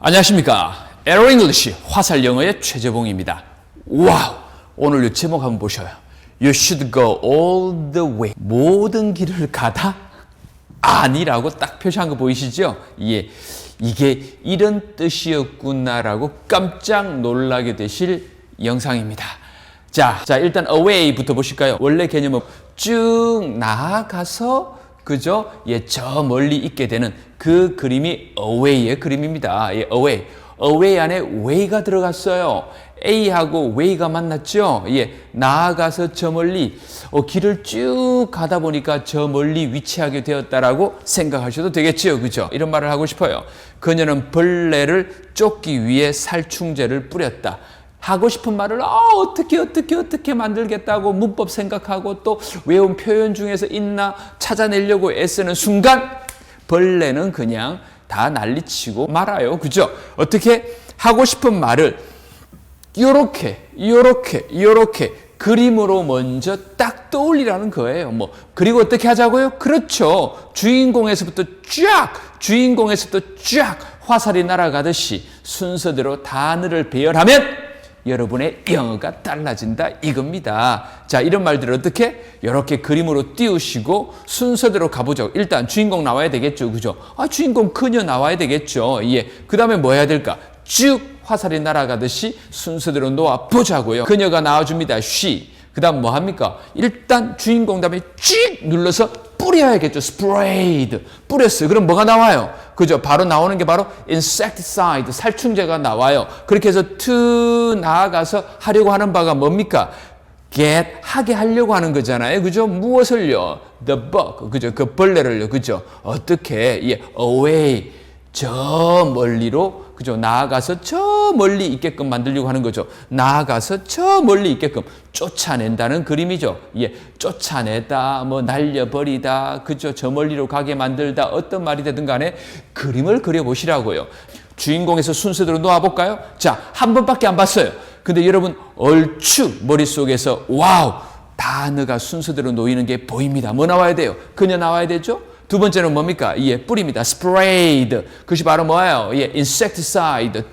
안녕하십니까. 에로 잉글리시 화살 영어의 최재봉입니다. 와우! 오늘 이 제목 한번 보셔요. You should go all the way. 모든 길을 가다? 아니라고 딱 표시한 거 보이시죠? 예. 이게 이런 뜻이었구나라고 깜짝 놀라게 되실 영상입니다. 자, 자, 일단 away부터 보실까요? 원래 개념은 쭉 나아가서 그죠? 예, 저 멀리 있게 되는 그 그림이 away의 그림입니다. 예, away. away 안에 way가 들어갔어요. A하고 way가 만났죠? 예, 나아가서 저 멀리, 어, 길을 쭉 가다 보니까 저 멀리 위치하게 되었다라고 생각하셔도 되겠죠? 그죠? 이런 말을 하고 싶어요. 그녀는 벌레를 쫓기 위해 살충제를 뿌렸다. 하고 싶은 말을 아, 어떻게 어떻게 어떻게 만들겠다고 문법 생각하고 또 외운 표현 중에서 있나 찾아내려고 애쓰는 순간 벌레는 그냥 다 난리치고 말아요. 그죠? 어떻게 하고 싶은 말을 요렇게 요렇게 요렇게 그림으로 먼저 딱 떠올리라는 거예요. 뭐 그리고 어떻게 하자고요? 그렇죠. 주인공에서부터 쫙 주인공에서부터 쫙 화살이 날아가듯이 순서대로 단어를 배열하면 여러분의 영어가 달라진다 이겁니다. 자, 이런 말들을 어떻게? 이렇게 그림으로 띄우시고 순서대로 가보죠. 일단 주인공 나와야 되겠죠. 그죠? 아, 주인공 그녀 나와야 되겠죠. 예. 그 다음에 뭐 해야 될까? 쭉 화살이 날아가듯이 순서대로 놓아 보자고요. 그녀가 나와줍니다. she. 그 다음 뭐 합니까? 일단 주인공 다음에 쭉 눌러서 뿌려야겠죠. sprayed. 뿌렸어요. 그럼 뭐가 나와요? 그죠? 바로 나오는 게 바로 insecticide. 살충제가 나와요. 그렇게 해서 to 나아가서 하려고 하는 바가 뭡니까? get 하게 하려고 하는 거잖아요. 그죠? 무엇을요? the bug. 그죠? 그 벌레를요. 그죠? 어떻게? 예, away. 저 멀리로 그죠 나아가서 저 멀리 있게끔 만들려고 하는 거죠. 나아가서 저 멀리 있게끔 쫓아낸다는 그림이죠. 예, 쫓아내다, 뭐 날려버리다, 그죠 저 멀리로 가게 만들다 어떤 말이 되든 간에 그림을 그려보시라고요. 주인공에서 순서대로 놓아볼까요? 자, 한 번밖에 안 봤어요. 근데 여러분 얼추 머릿속에서 와우 단어가 순서대로 놓이는 게 보입니다. 뭐 나와야 돼요? 그녀 나와야 되죠? 두 번째는 뭡니까? 예, 뿌립니다. sprayed. 그것이 바로 뭐예요? 예, insecticide.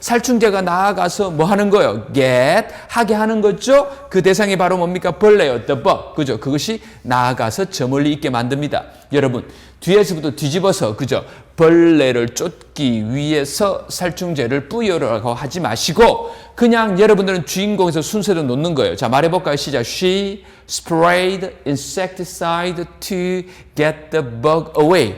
살충제가 나아가서 뭐 하는 거예요? get 하게 하는 거죠. 그 대상이 바로 뭡니까? 벌레요. the bug. 그죠? 그것이 나아가서 저 멀리 있게 만듭니다. 여러분, 뒤에서부터 뒤집어서 그죠? 벌레를 쫓기 위해서 살충제를 뿌려라고 하지 마시고 그냥 여러분들은 주인공에서 순서를 놓는 거예요. 자, 말해 볼까요? 시작. She sprayed insecticide to get the bug away.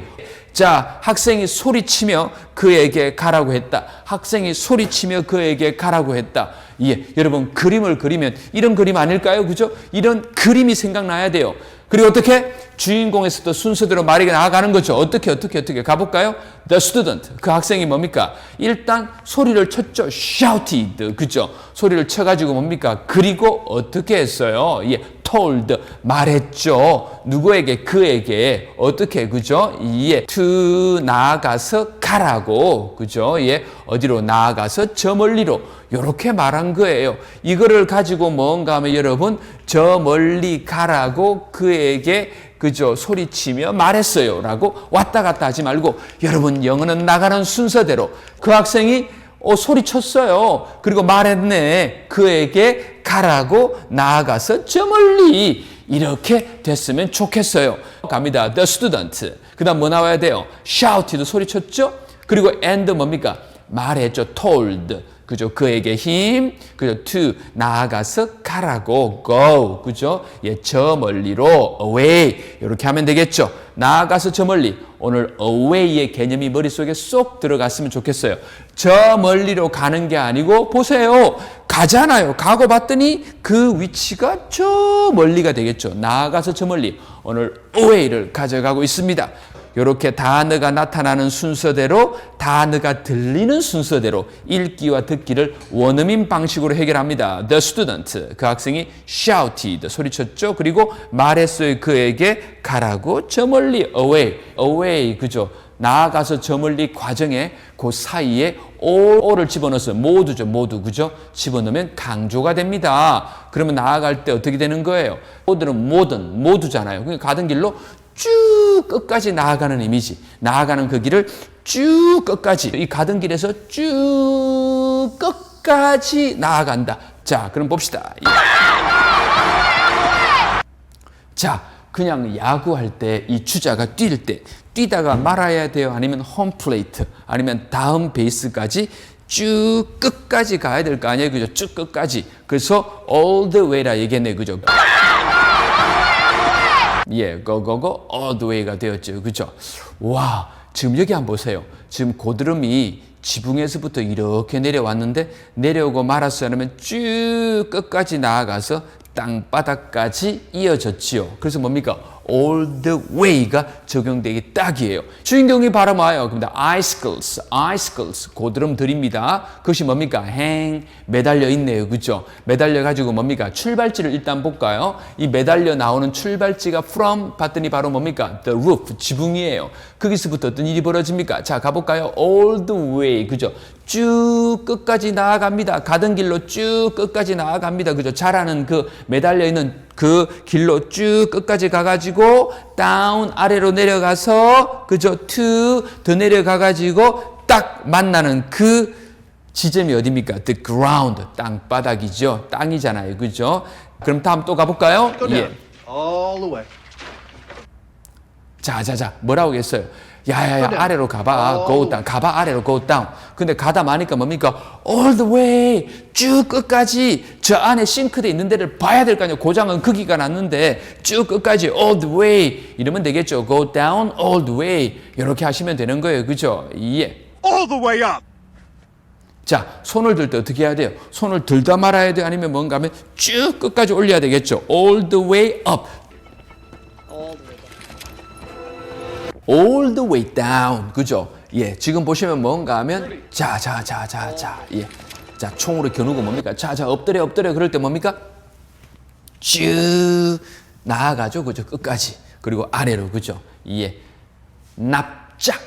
자, 학생이 소리치며 그에게 가라고 했다. 학생이 소리치며 그에게 가라고 했다. 예, 여러분 그림을 그리면 이런 그림 아닐까요? 그죠? 이런 그림이 생각나야 돼요. 그리고 어떻게 주인공에서도 순서대로 말이 나아가는 거죠. 어떻게 어떻게 어떻게 가볼까요? The student 그 학생이 뭡니까? 일단 소리를 쳤죠. shouted 그죠? 소리를 쳐가지고 뭡니까? 그리고 어떻게 했어요? 예, told 말했죠. 누구에게? 그에게. 어떻게? 그죠? 예, to 나아가서 가라고. 그죠? 예, 어디로? 나아가서 저 멀리로. 이렇게 말한 거예요. 이거를 가지고 뭔가 하면 여러분 저 멀리 가라고 그에게 그죠? 소리치며 말했어요라고 왔다 갔다 하지 말고 여러분 영어는 나가는 순서대로. 그 학생이 어, 소리쳤어요. 그리고 말했네. 그에게 가라고 나아가서 저 멀리 이렇게 됐으면 좋겠어요. 갑니다. The student. 그 다음 뭐 나와야 돼요? shout도 소리쳤죠? 그리고 and 뭡니까? 말했죠. told. 그죠? 그에게 힘, 그죠? to 나아가서 가라고 go, 그죠? 예, 저 멀리로 away 이렇게 하면 되겠죠. 나아가서 저 멀리. 오늘 away의 개념이 머릿속에 쏙 들어갔으면 좋겠어요. 저 멀리로 가는 게 아니고 보세요. 가잖아요. 가고 봤더니 그 위치가 저 멀리가 되겠죠. 나아가서 저 멀리. 오늘 away를 가져가고 있습니다. 이렇게 단어가 나타나는 순서대로 단어가 들리는 순서대로 읽기와 듣기를 원어민 방식으로 해결합니다. The student 그 학생이 shouted 소리쳤죠. 그리고 말했어요 그에게 가라고 저 멀리 away away 그죠. 나아가서 저 멀리 과정에 그 사이에 all, all을 집어넣어서 모두죠 모두 그죠 집어넣으면 강조가 됩니다 그러면 나아갈 때 어떻게 되는 거예요 모두는 모든 모두잖아요 그러니까 가던 길로 쭉 끝까지 나아가는 이미지 나아가는 그 길을 쭉 끝까지 이 가던 길에서 쭉 끝까지 나아간다. 자, 그럼 봅시다. 자, 그냥 야구할 때 이 주자가 뛸 때 뛰다가 말아야 돼요. 아니면 홈플레이트 아니면 다음 베이스까지 쭉 끝까지 가야 될 거 아니에요. 그죠? 쭉 끝까지. 그래서 all the way라 얘기했네. 그죠? 예, the way가 되었죠. 그죠? 와, 지금 여기 한번 보세요. 지금 고드름이 지붕에서부터 이렇게 내려왔는데 내려오고 말았어요. 하면 쭉 끝까지 나아가서 땅바닥까지 이어졌지요. 그래서 뭡니까? All the way가 적용되기 딱이에요. 주인공이 바로 뭐예요? 근데 icicles, icicles, 고드름들입니다. 그것이 뭡니까? 행, 매달려 있네요. 그죠? 매달려 가지고 뭡니까? 출발지를 일단 볼까요? 이 매달려 나오는 출발지가 from 봤더니 바로 뭡니까? the roof, 지붕이에요. 거기서부터 어떤 일이 벌어집니까? 자, 가볼까요? all the way, 그죠? 쭉 끝까지 나아갑니다. 가던 길로 쭉 끝까지 나아갑니다. 그죠? 잘 아는 그 매달려 있는 그 길로 쭉 끝까지 가가지고 다운 아래로 내려가서 그죠? to 더 내려가가지고 딱 만나는 그 지점이 어디입니까? The ground 땅바닥이죠. 땅이잖아요. 그죠? 그럼 다음 또 가볼까요? 예. All the way. 자, 자, 자, 뭐라고 했어요? 야야야. 아래로 가봐, Oh. go down, 가봐 아래로 go down. 근데 가다 마니까 뭡니까? All the way 쭉 끝까지 저 안에 싱크대 있는 데를 봐야 될 거 아니에요. 고장은 거기가 났는데 쭉 끝까지 all the way 이러면 되겠죠. Go down all the way 이렇게 하시면 되는 거예요, 그죠? 예. All the way up. 자, 손을 들 때 어떻게 해야 돼요? 손을 들다 말아야 돼요? 아니면 뭔가 하면 쭉 끝까지 올려야 되겠죠? All the way up. All the way down. 그죠? 예, 지금 보시면 뭔가 하면 자, 자, 자, 자, 자. 예. 자, 총으로 겨누고 뭡니까? 자, 자, 엎드려, 엎드려. 그럴 때 뭡니까? 쭉 나아가죠. 그죠? 끝까지. 그리고 아래로. 그죠? 예. 납작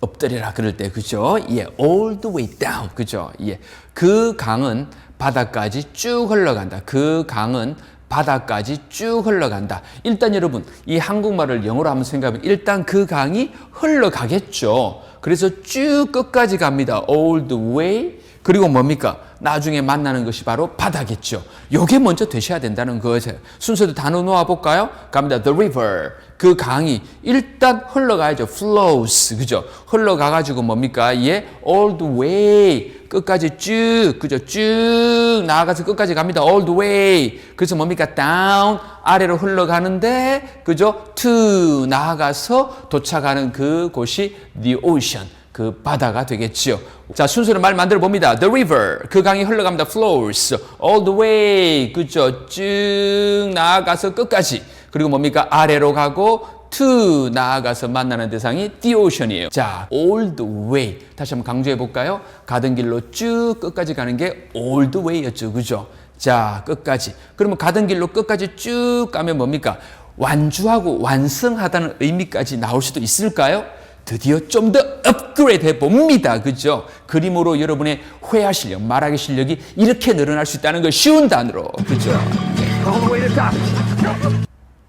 엎드려라 그럴 때 그죠? 예, all the way down 그죠? 예, 그 강은 바다까지 쭉 흘러간다. 그 강은 바다까지 쭉 흘러간다. 일단 여러분 이 한국말을 영어로 한번 생각하면 일단 그 강이 흘러가겠죠. 그래서 쭉 끝까지 갑니다. all the way 그리고 뭡니까? 나중에 만나는 것이 바로 바다겠죠. 요게 먼저 되셔야 된다는 거예요. 순서도 단어 놓아 볼까요? 갑니다. The river. 그 강이 일단 흘러가야죠. flows. 그죠? 흘러가 가지고 뭡니까? 예. all the way. 끝까지 쭉. 그죠? 쭉 나아가서 끝까지 갑니다. all the way. 그래서 뭡니까? down. 아래로 흘러가는데 그죠? to 나아가서 도착하는 그 곳이 the ocean. 그 바다가 되겠지요. 자, 순서를 말 만들어 봅니다. The river. 그 강이 흘러갑니다. flows. all the way. 그죠? 쭉 나아가서 끝까지. 그리고 뭡니까? 아래로 가고 to 나아가서 만나는 대상이 the ocean이에요. 자, all the way. 다시 한번 강조해 볼까요? 가던 길로 쭉 끝까지 가는 게 all the way였죠. 그죠? 자, 끝까지. 그러면 가던 길로 끝까지 쭉 가면 뭡니까? 완주하고 완성하다는 의미까지 나올 수도 있을까요? 드디어 좀 더 업그레이드 해 봅니다. 그죠? 그림으로 여러분의 회화 실력, 말하기 실력이 이렇게 늘어날 수 있다는 걸 쉬운 단어로. 그죠?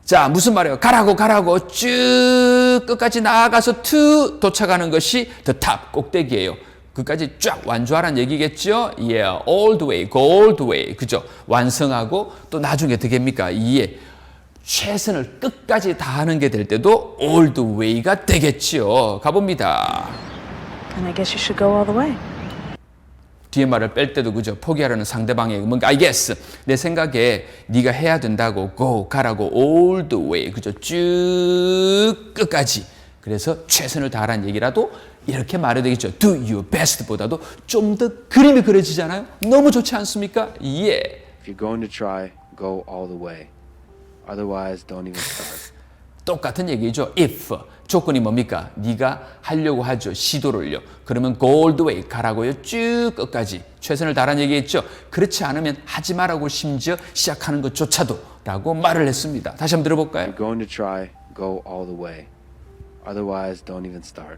자, 무슨 말이에요? 가라고 가라고 쭉 끝까지 나아가서 to 도착하는 것이 the top 꼭대기예요. 그까지 쫙 완주하라는 얘기겠죠? Yeah, all the way, go all the way. 그죠? 완성하고 또 나중에 되겠습니까? 예. 최선을 끝까지 다하는 게 될 때도 all the way가 되겠지요. 가봅니다. And I guess you should go all the way. 뒤에 말을 뺄 때도 그죠 포기하라는 상대방의 뭔가 I guess 내 생각에 네가 해야 된다고 go 가라고 all the way 그죠 쭉 끝까지 그래서 최선을 다하라는 얘기라도 이렇게 말해야 되겠죠 do your best보다도 좀 더 그림이 그려지잖아요 너무 좋지 않습니까 예 If you're going to try, go all the way. Otherwise, don't even start. 똑같은 얘기죠. If 조건이 뭡니까? 네가 하려고 하죠. 시도를요. 그러면 go all the way 가라고요. 쭉 끝까지. 최선을 다하라는 얘기했죠. 그렇지 않으면 하지 말라고 심지어 시작하는 것조차도 라고 말을 했습니다. 다시 한번 들어볼까요? You're going to try, go all the way. Otherwise, don't even start.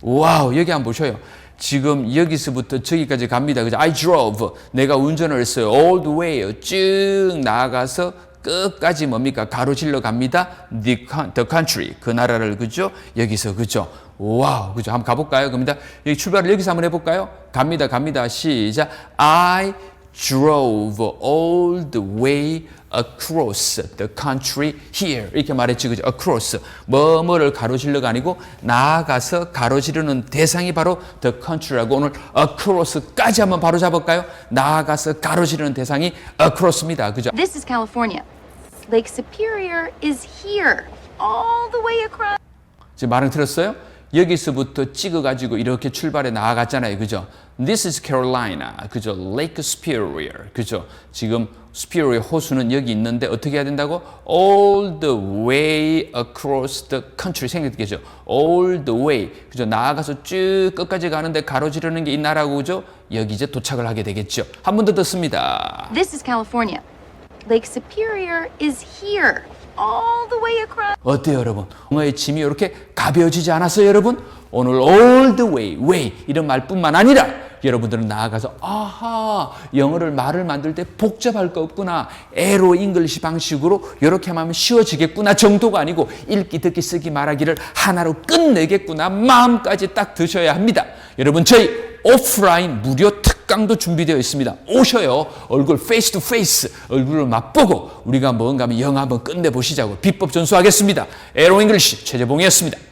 와우 여기 한번 보셔요. 지금 여기서부터 저기까지 갑니다. 그죠? I drove. 내가 운전을 했어요. All the way. 쭉 나아가서 끝까지 뭡니까 가로질러 갑니다 the, coun- the country 그 나라를 그죠 여기서 그죠 와우. 그죠? 한번 가볼까요? 그럽니다. 여기 출발을 여기서 한번 해볼까요? 갑니다. 갑니다. 시작. I drove all the way across the country here. 이렇게 말했지. 그죠? across. 뭐뭐를 가로질러가 아니고 나아가서 가로지르는 대상이 바로 the country라고 오늘 across까지 한번 바로 잡을까요? 나아가서 가로지르는 대상이 across입니다. 그죠? This is California. Lake Superior is here, all the way across. 지금 말은 들었어요? 여기서부터 찍어가지고 이렇게 출발해 나아갔잖아요. 그죠? This is Carolina. 그죠? Lake Superior. 그죠? 지금 Superior 호수는 여기 있는데 어떻게 해야 된다고? All the way across the country 생각되겠죠? All the way. 그죠? 나아가서 쭉 끝까지 가는데 가로지르는 게 이 나라고 그죠? 여기 이제 도착을 하게 되겠죠. 한 번 더 듣습니다. This is California. Lake Superior is here, all the way across. 어때요, 여러분? 영어의 짐이 이렇게 가벼워지지 않았어요, 여러분? 오늘 all the way, way 이런 말뿐만 아니라 여러분들은 나아가서 아하 영어를 말을 만들 때 복잡할 거 없구나 에로 잉글리시 방식으로 이렇게 하면 쉬워지겠구나 정도가 아니고 읽기 듣기 쓰기 말하기를 하나로 끝내겠구나 마음까지 딱 드셔야 합니다 여러분 저희 오프라인 무료 특강도 준비되어 있습니다. 오셔요. 얼굴 페이스 투 페이스 얼굴을 맛보고 우리가 뭔가 영어 한번 끝내보시자고. 비법 전수하겠습니다. 에로 잉글리시 최재봉이었습니다